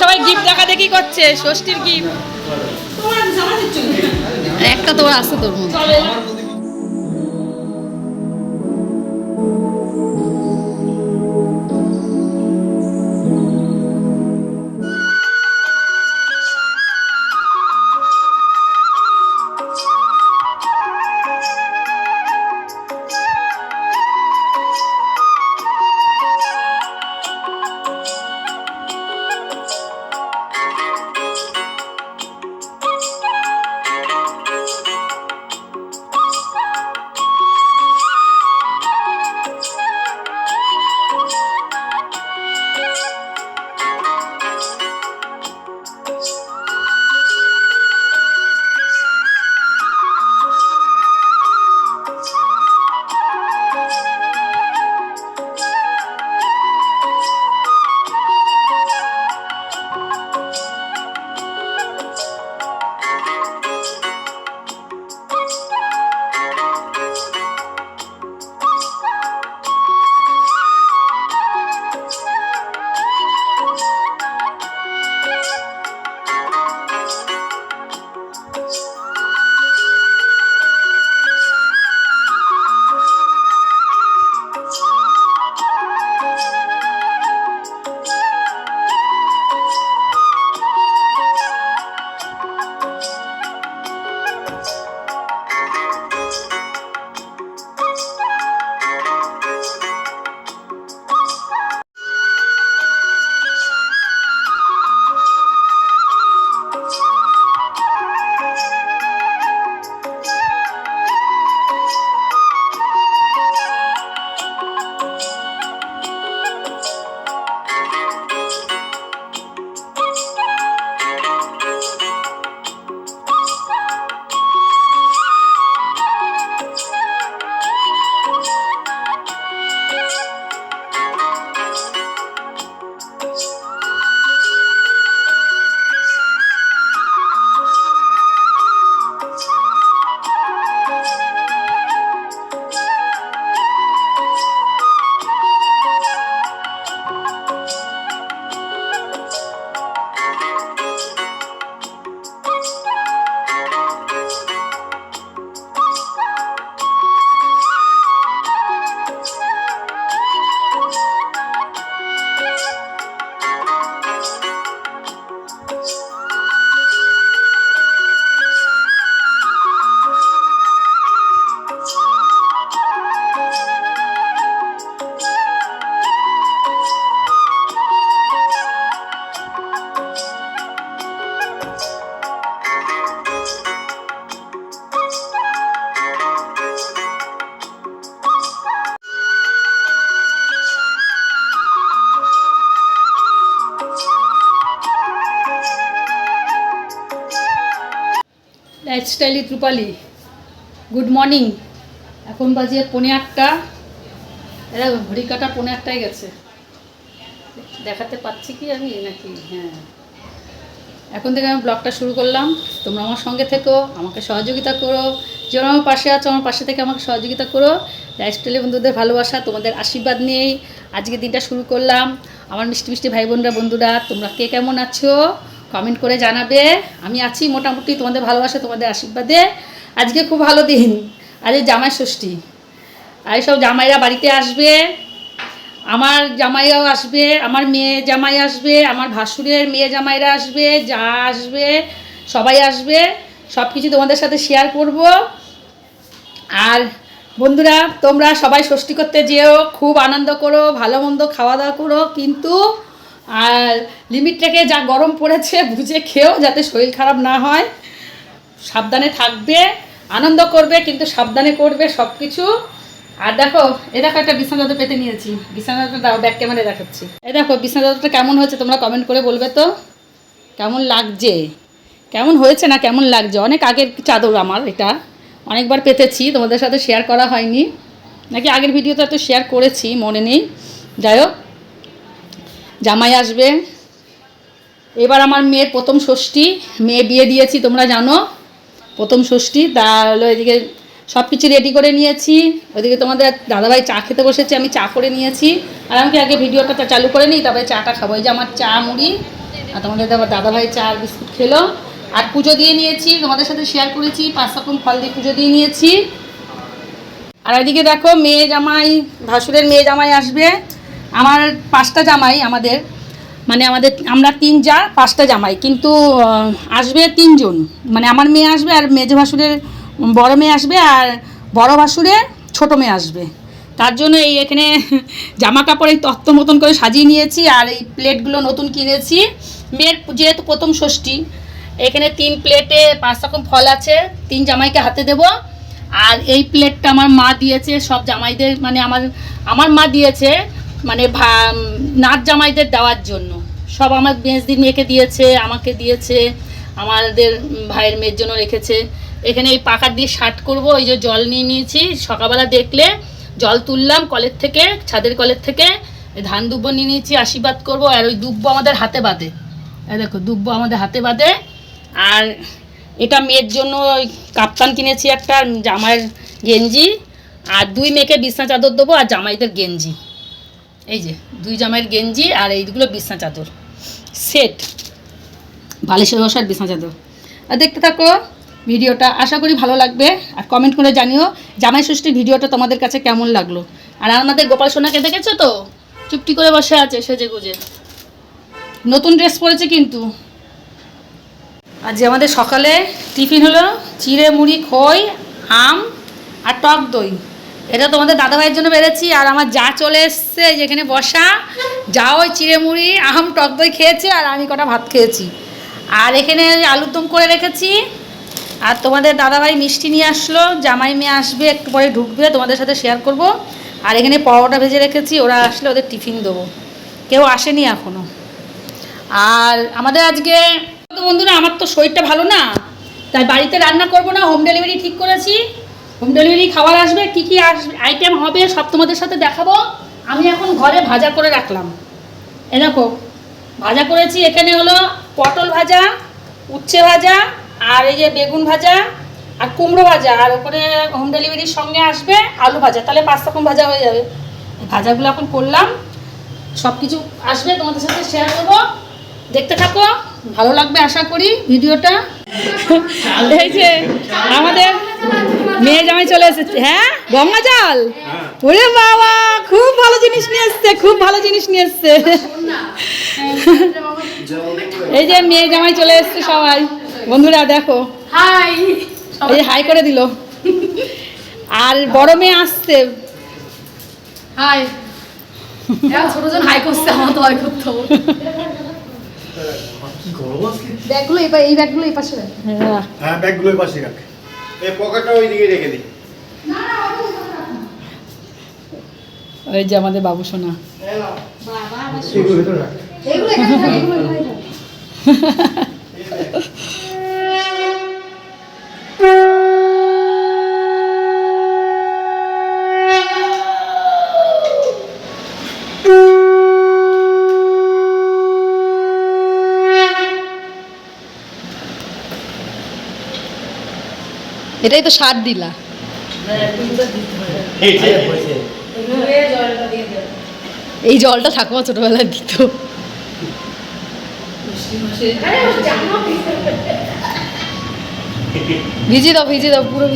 সবাই গিফট দেখা দেখি করছে ষষ্ঠীর গিফট একটা তোর আছে তোর মধ্যে। লাইফস্টাইলি ত্রুপালি গুড মর্নিং এখন বাজে পনে আটটা। এরা ঘড়ি কাটা পৌনে আটটায় গেছে। দেখাতে পাচ্ছি কি আমি নাকি? হ্যাঁ। এখন থেকে আমি ব্লগটা শুরু করলাম। তোমরা আমার সঙ্গে থেকো, আমাকে সহযোগিতা করো। যেন আমার পাশে আছো, আমার পাশে থেকে আমাকে সহযোগিতা করো। লাইফস্টাইলে বন্ধুদের ভালোবাসা, তোমাদের আশীর্বাদ নিয়েই আজকে দিনটা শুরু করলাম। আমার মিষ্টি মিষ্টি ভাই বোনরা, বন্ধুরা, তোমরা কে কেমন আছো? কমেন্ট করে জানাবে। আমি আছি মোটামুটি তোমাদের ভালোবাসা, তোমাদের আশীর্বাদে। আজকে খুব ভালো দিন। আজকে জামাই ষষ্ঠী। আর সব জামাইরা বাড়িতে আসবে। আমার জামাইরাও আসবে, আমার মেয়ে জামাই আসবে, আমার ভাসুরের মেয়ে জামাইরা আসবে, যা আসবে, সবাই আসবে। সব কিছু তোমাদের সাথে শেয়ার করব। আর বন্ধুরা, তোমরা সবাই ষষ্ঠী করতে যেও। খুব আনন্দ করো, ভালো মন্দ খাওয়া দাওয়া করো। কিন্তু আর লিমিট যা গরম পড়েছে, বুঝে খেও যাতে শরীর খারাপ না হয়। সাবধানে থাকবে, আনন্দ করবে, কিন্তু সাবধানে করবে সব কিছু আর দেখো, এ দেখো একটা বিছানা চাদর পেতে নিয়েছি। বিছানা চাদর দাও ব্যাক ক্যামেরা দেখাচ্ছি। এই দেখো, বিছানা চাদরটা কেমন হয়েছে তোমরা কমেন্ট করে বলবে তো? কেমন লাগছে? কেমন হয়েছে না কেমন লাগছে? অনেক আগের চাদর আমার এটা। অনেকবার পেতেছি, তোমাদের সাথে শেয়ার করা হয়নি। নাকি আগের ভিডিওতে তো শেয়ার করেছি, মনে নেই। যাই হোক জামাই আসবে। এবার আমার মেয়ের প্রথম ষষ্ঠী, মেয়ে বিয়ে দিয়েছি, তোমরা জানো। প্রথম ষষ্ঠী, তা হলো এদিকে সব কিছু রেডি করে নিয়েছি। ওইদিকে তোমাদের দাদাভাই চা খেতে বসেছে, আমি চা করে নিয়েছি। আর আমাকে আগে ভিডিওটা চালু করে নিই? তারপরে চাটা খাব। এই যে আমার চা মুড়ি, আর তোমাদের দাদা দাদাভাই চা আর বিস্কুট খেলো। আর পুজো দিয়ে নিয়েছি, তোমাদের সাথে শেয়ার করেছি, পাঁচ রকম ফল দিয়ে পুজো দিয়ে নিয়েছি। আর এদিকে দেখো মেয়ে জামাই, ভাসুরের মেয়ে জামাই আসবে। আমার পাঁচটা জামাই আমাদের মানে আমাদের, আমরা তিন যা, পাঁচটা জামাই। কিন্তু আসবে তিনজন। মানে আমার মেয়ে আসবে আর মেজে ভাসুরের বড় মেয়ে আসবে আর বড় ভাসুরের ছোটো মেয়ে আসবে। তার জন্য এই এখানে জামা কাপড় এই তত্ত্ব মতন করে সাজিয়ে নিয়েছি আর এই প্লেটগুলো নতুন কিনেছি। মেয়ের যেহেতু প্রথম ষষ্ঠী, এখানে তিন প্লেটে পাঁচ রকম ফল আছে, তিন জামাইকে হাতে দেব। আর এই প্লেটটা আমার মা দিয়েছে, সব জামাইদের মানে আমার আমার মা দিয়েছে। মানে ভা- নাচ জামাইদের দেওয়ার জন্য। সব আমার মেজদির মেয়েকে দিয়েছে, আমাকে দিয়েছে, আমাদের ভাইয়ের মেয়ের জন্য রেখেছে। এখানে এই পাকার দিয়ে শার্ট করব ওই যে জল নিয়ে নিয়েছি। সকালবেলা দেখলে জল তুললাম কলের থেকে, ছাদের কলের থেকে। ধান দুব্ব নিয়ে নিয়েছি, আশীর্বাদ করব। আর ওই দুব্ব আমাদের হাতে বাঁধে। দেখো, দুব্ব আমাদের হাতে বাঁধে। আর এটা মেয়ের জন্য কাপ্তান কিনেছি একটা জামাইয়ের গেঞ্জি। আর দুই মেয়েকে বিছনা চাদর দেবো আর জামাইদের গেঞ্জি। এই যে, দুই জামাইয়ের গেঞ্জি আর এইগুলো বিছনা চাদর। সেট। বালিশের বসার বিছনা চাদর। আর দেখতে থাকো, ভিডিওটা। আশা করি ভালো লাগবে। আর কমেন্ট করে জানিও, জামাই ষষ্ঠীর ভিডিওটা তোমাদের কাছে কেমন লাগল। আর আমাদের গোপাল সোনাকে দেখেছ তো? চুপটি করে বসে আছে, সেজে গুজে। নতুন ড্রেস পরেছে কিন্তু। আজ আমাদের সকালে টিফিন হলো চিড়ে, মুড়ি, খই, আম আর টক দই। এটা তোমাদের দাদা দাদাভাইয়ের জন্য বেড়েছি, আর আমার যা চলে এসছে যেখানে বসা যা ওই চিড়ে মুড়ি আম, টক দই খেয়েছে, আর আমি কটা ভাত খেয়েছি। আর এখানে আলুর দম করে রেখেছি। আর তোমাদের দাদাভাই মিষ্টি নিয়ে আসলো, জামাই মেয়ে আসবে, একটু পরে ঢুকবে, তোমাদের সাথে শেয়ার করব। আর এখানে পরোটা ভেজে রেখেছি, ওরা আসলে ওদের টিফিন দেবো। কেউ আসেনি এখনও আর আমাদের আজকে, তো বন্ধুরা, আমার তো শরীরটা ভালো না, তাই বাড়িতে রান্না করব না হোম ডেলিভারি ঠিক করেছি। হোম ডেলিভারি খাবার আসবে, কি কি আসবে আইটেম হবে সব তোমাদের সাথে দেখাবো। আমি এখন ঘরে ভাজা করে রাখলাম। এ দেখো, ভাজা করেছি এখানে হলো পটল ভাজা, উচ্ছে ভাজা, আর এই যে বেগুন ভাজা, আর কুমড়ো ভাজা, আর ওপরে হোম ডেলিভারির সঙ্গে আসবে আলু ভাজা। তাহলে পাঁচ রকম ভাজা হয়ে যাবে। ভাজাগুলো এখন করলাম। সব কিছু আসবে, তোমাদের সাথে শেয়ার করব। দেখতে থাকো, ভালো লাগবে আশা করি ভিডিওটা। এই যে আমাদের মেয়ে জামাই চলে এসেছে। হ্যাঁ? গঙ্গা জল? ওরে বাবা খুব ভালো জিনিস নিয়ে এসছে খুব ভালো জিনিস নিয়ে এসছে। এই যে মেয়ে জামাই চলে এসছে সবাই। বন্ধুরা দেখো। হাই। এই হাই করে দিল। আর বড় মেয়ে আসছে। হাই। ছোটজন হাই করছে আমার তো হাই করতে হবে। কি গরম আজকে? ব্যাগগুলো এই এই ব্যাগগুলো এই পাশে হ্যাঁ। হ্যাঁ ব্যাগগুলো পাশে রাখ। এই পকেটটা ওই দিকে রেখে দিই এই যে আমাদের বাবু সোনা। এগুলো ভেতরে রাখ এগুলো এখানে থাক, এগুলো এখানে থাক। এটাই তো সার দিলা। এই জলটা ঠাকুমা ছোটবেলায় দিত। ভিজিয়ে দাও ভিজিয়ে দাও পুরো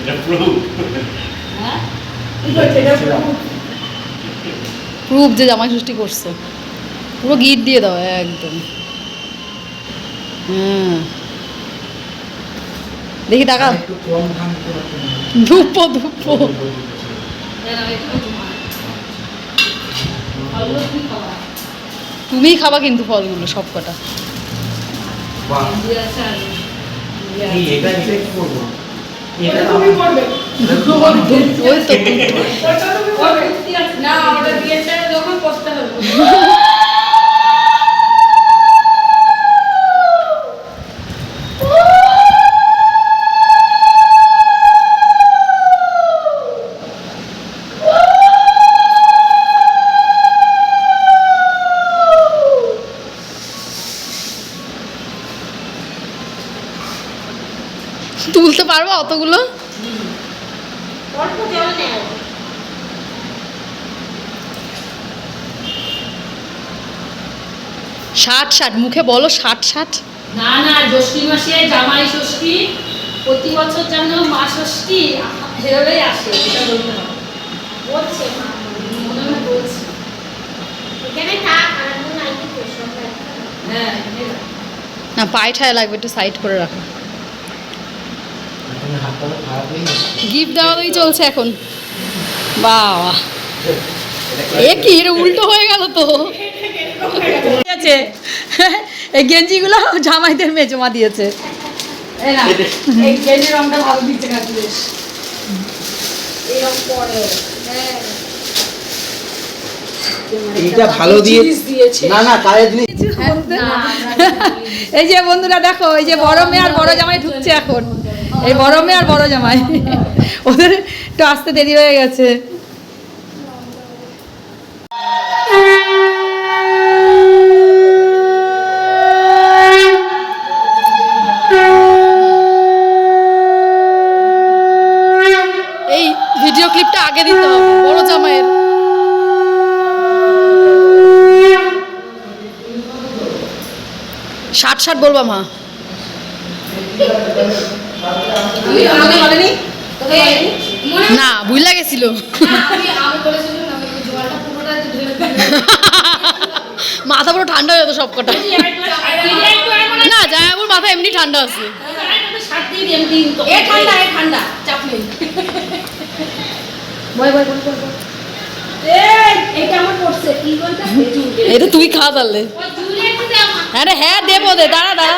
এটা পুরো প্রুফ যে জামাই ষষ্ঠী করছে। পুরো গিট দিয়ে দাও একদম। হ্যাঁ দেখি টাকা ধুপো ধুপো। তুমিই খাবা কিন্তু ফলগুলো সব কটা। এটা কি করব। ওই তো ষাট ষাট মুখে বলো ষাট ষাট। না না জ্যৈষ্ঠী মাসে জামাই ষষ্ঠী প্রতি বছর যেন মা ষষ্ঠী সেভাবেই আসে এটা বলতে হবে। বলছে মনে হয় বলছে। এখানে থাক হ্যাঁ না পায়ে ঠায় লাগবে একটু সাইড করে রাখো। গিফট দেওয়া চলছে এখন। বাহ এ কি এটা উল্টো হয়ে গেল তো। ঠিক আছে। এই গেঞ্জিগুলো জামাইদের মেজমা দিয়েছে। এই না রংটা ভালো দিচ্ছে বেশ। হ্যাঁ। এইটা ভালো দিয়ে না না কাজের এই যে বন্ধুরা দেখো এই যে বড় মেয়ে আর বড় জামাই ঢুকছে এখন। এই বড় মেয়ে আর বড় জামাই। ওদের একটু আসতে দেরি হয়ে গেছে এই ভিডিও ক্লিপটা আগে দিতে হবে বড় জামাইয়ের ষাট ষাট বলবা মা। না বুঝলা গেছিল। মাথা পুরো ঠান্ডা হয়ে যেত সব কটা না জামাইবাবুর মাথা এমনি ঠান্ডা আছে। এটা তুই খা তাহলে। হ্যাঁ রে হ্যাঁ দাঁড়া দাঁড়া।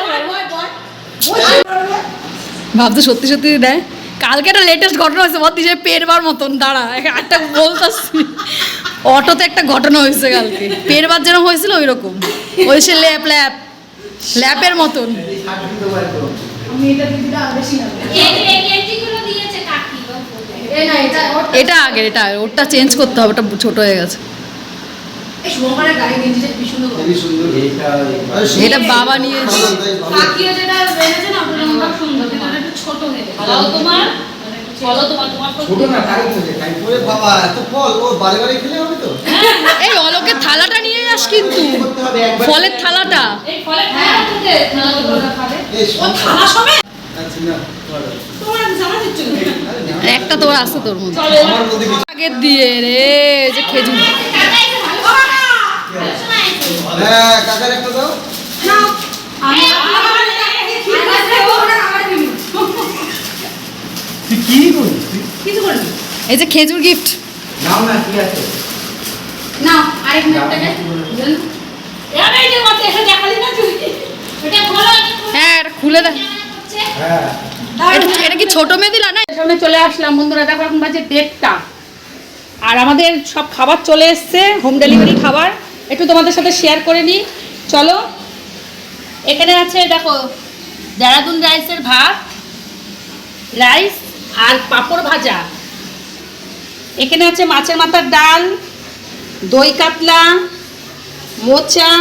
বয় সত্যি সত্যি দেয়। কালকে একটা লেটেস্ট ঘটনা হয়েছে ভাবছি যে পেরবার মতন, দাঁড়া, একটা বলতাছি। অটোতে একটা ঘটনা হয়েছে কালকে। পেরবার যেন হয়েছিল ওই রকম ওই সে ল্যাপ ল্যাপ, ল্যাপের মতন। এটা না এটা। ওরটা চেঞ্জ করতে হবে, ওটা ছোট হয়ে গেছে। এটা বাবা নিয়ে ছোট হয়ে গেছে বলো তোমার? বলো তোমার তোমার তো ছোট না তাই তো যে খাই ওরে বাবা এত ফল ও বারে বারে খেলে হবে তো? এই অলোকের থালাটা নিয়ে যাস কিন্তু। ফলের থালাটা। আচ্ছা একটা তোর আছে তোর মধ্যে। আগের দিয়ে রে যে খেজুর কাকা এসে ভালো বাবা শোনা এসে হ্যাঁ কাকার একটা দাও। নাও আমি আমার ওটা আমার দিবি তুই কি করছিস কিছু করবি? এই যে খেজুর গিফট নাও না কি আছে? নাও আরেক মিনিট টাকা যে মাঝে এসে দেখালি না তুই? এটা খোলো হ্যাঁ এটা খুলে হ্যাঁ। এটা এটা কি ছোট মেয়ে দিলা না সামনে চলে আসলাম। বন্ধুরা দেখো এখন বাজে দেড়টা। আর আমাদের সব খাবার চলে এসছে হোম ডেলিভারি খাবার। একটু তোমাদের সাথে শেয়ার করে নিই। চলো। এখানে আছে, দেখো, দেরাদুন রাইসের ভাত, রাইস আর পাঁপড় ভাজা। এখানে আছে মাছের মাথার ডাল, দই কাতলা, মোচা,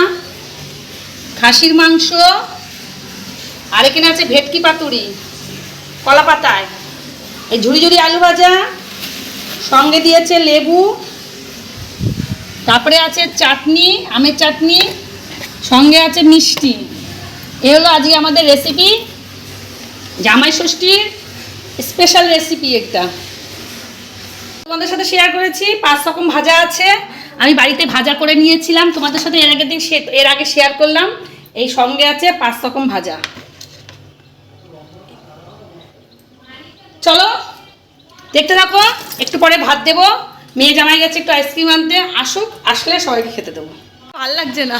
খাসির মাংস, আর এখানে আছে ভেটকি পাতুরি কলা পাতায় এই ঝুড়ি ঝুড়ি আলু ভাজা, সঙ্গে দিয়েছে লেবু তারপরে আছে চাটনি, আমের চাটনি, সঙ্গে আছে মিষ্টি। এ হলো আজকে আমাদের রেসিপি জামাই ষষ্ঠীর স্পেশাল রেসিপি একটা। তোমাদের সাথে শেয়ার করেছি, পাঁচ রকম ভাজা আছে। আমি বাড়িতে ভাজা করে নিয়েছিলাম। তোমাদের সাথে এর আগের দিন এর আগে শেয়ার করলাম। এই সঙ্গে আছে পাঁচ রকম ভাজা। চলো, দেখতে থাকো, একটু পরে ভাত দেবো। মেয়ে জামাই গেছে একটু আইসক্রিম আনতে আসুক আসলে সবাইকে খেতে দেবো। ভালো লাগছে না।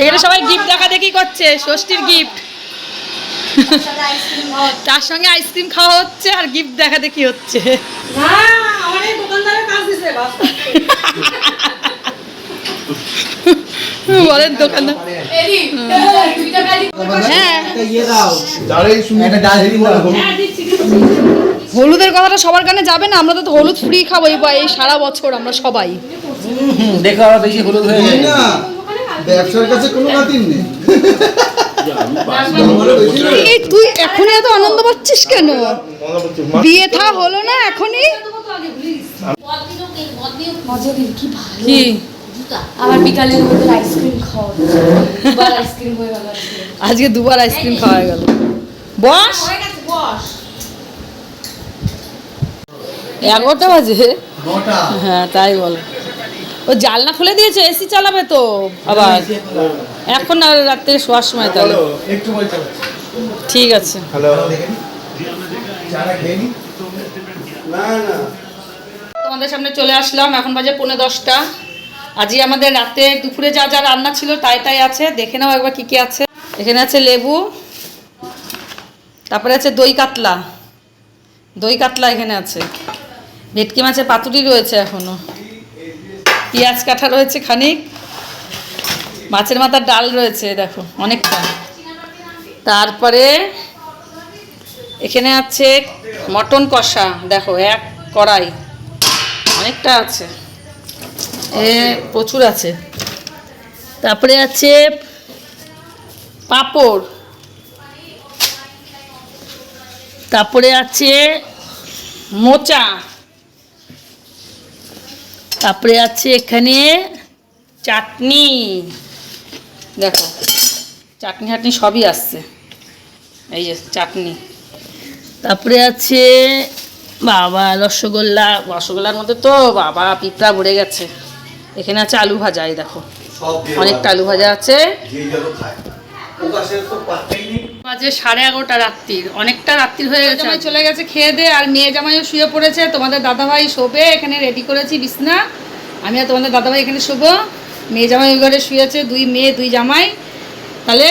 এখানে সবাই গিফট দেখা দেখি করছে ষষ্ঠীর গিফট তার সঙ্গে আইসক্রিম খাওয়া হচ্ছে আর গিফট দেখা দেখি হচ্ছে। না আমার এই দোকানদারের কাজ দিছে বলেন দোকানদার হ্যাঁ। হ্যাঁ দিচ্ছি। হলুদের কথাটা সবার কানে যাবে না? আমরা তো হলুদ ফ্রি খাব এই বা- এই সারা বছর আমরা সবাই। দেখো বেশি হলুদ হয়ে এই যায় না ব্যবসার কাছে কোনো নেই। এই তুই এখনই এত আনন্দ পাচ্ছিস কেন? বিয়ে থা হলো না এখনই? কি ভালো কি? আমার বিকালের মধ্যে আইসক্রিম খাওয়া দুবার আইসক্রিম হয়ে গেল আজকে। দুবার আইসক্রিম খাওয়া গেল। বস? বস। এগারোটা বাজে। হ্যাঁ তাই বলো। ও জালনা খুলে দিয়েছে এসি চালাবে তো আবার। এখন আর রাত্রে শোয়ার সময় তাহলে। ঠিক আছে। তোমাদের সামনে চলে আসলাম এখন বাজে পৌনে দশটা। আজই আমাদের রাতে দুপুরে যা যা রান্না ছিল তাই তাই আছে। দেখে নাও একবার কি কি আছে। এখানে আছে লেবু, তারপরে আছে দই কাতলা। দই কাতলা এখানে আছে। ভেটকি মাছের পাতুরি রয়েছে এখনও। পেঁয়াজ কাটা রয়েছে খানিক। মাছের মাথার ডাল রয়েছে, দেখো, অনেকটা। তারপরে এখানে আছে মটন কষা, দেখো, এক কড়াই। অনেকটা আছে। এ, প্রচুর আছে। তারপরে আছে পাঁপড়। তারপরে আছে মোচা। তারপরে আছে এখানে চাটনি। দেখো, চাটনি চাটনি সবই আসছে। এই যে চাটনি। তারপরে আছে বাবা রসগোল্লা। রসগোল্লার মধ্যে তো বাবা পিঁপড়া ভরে গেছে। এখানে আছে আলু ভাজা এই দেখো। অনেকটা আলু ভাজা আছে। বাজে সাড়ে এগারোটা রাত্রির অনেকটা রাত্রির হয়ে গেছে। চলে গেছে খেয়ে দে। আর মেয়ে জামাইও শুয়ে পড়েছে। তোমাদের দাদাভাই শোবে। এখানে রেডি করেছি বিছনা। আমি আর তোমাদের দাদাভাই এখানে শোবো। মেয়ে জামাই ঘরে শুয়েছে দুই মেয়ে দুই জামাই। তাহলে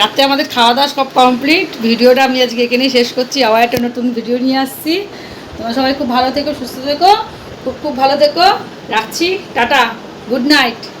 রাত্রে আমাদের খাওয়া দাওয়া সব কমপ্লিট ভিডিওটা আমি আজকে এখানেই শেষ করছি। আবার একটা নতুন ভিডিও নিয়ে আসছি। তোমরা সবাই খুব ভালো থেকো সুস্থ থেকো। খুব খুব ভালো থেকো। রাখছি। টাটা। Good night.